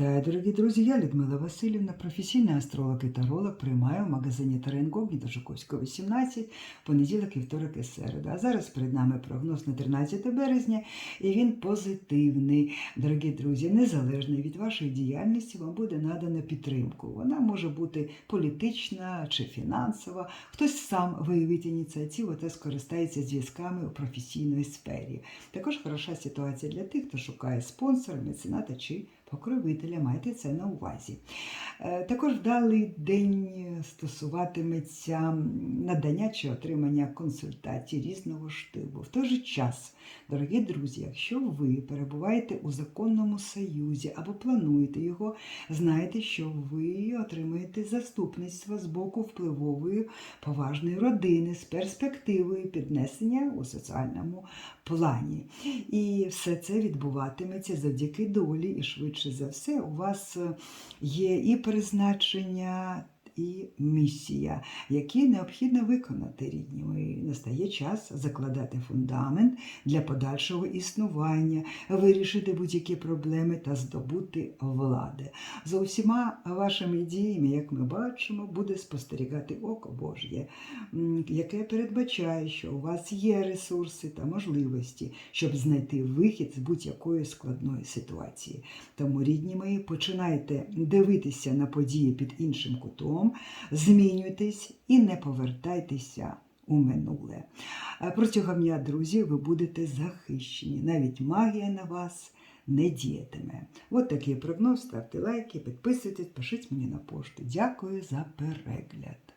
Вітаю, дорогі друзі! Я Людмила Васильівна, професійний астролог і таролог, приймаю в магазині Теренкогні до Жуковського, 18, понеділок, вівторок і середа. А зараз перед нами прогноз на 13 березня, і він позитивний. Дорогі друзі, незалежно від вашої діяльності, вам буде надана підтримку. Вона може бути політична чи фінансова. Хтось сам виявить ініціативу та скористається зв'язками у професійної сфері. Також хороша ситуація для тих, хто шукає спонсора, мецената чи покровителя. Майте це на увазі. Е, Також вдалий день стосуватиметься надання чи отримання консультацій різного штибу. В той же час, дорогі друзі, якщо ви перебуваєте у законному союзі або плануєте його, знайте, що ви отримаєте заступництво з боку впливової поважної родини з перспективою піднесення у соціальному плані. І все це відбуватиметься завдяки долі, і швидше за все, у вас е, є і призначення. І місія, які необхідно виконати рідні. Настає час закладати фундамент для подальшого існування, вирішити будь-які проблеми та здобути влади. За усіма вашими діями, як ми бачимо, буде спостерігати око Божє, яке передбачає, що у вас є ресурси та можливості, щоб знайти вихід з будь-якої складної ситуації. Тому, рідні мої, починайте дивитися на події під іншим кутом, змінюйтесь і не повертайтеся у минуле. Протягом дня, друзі, ви будете захищені. Навіть магія на вас не діятиме. От такий прогноз. Ставте лайки, підписуйтесь, пишіть мені на пошту. Дякую за перегляд.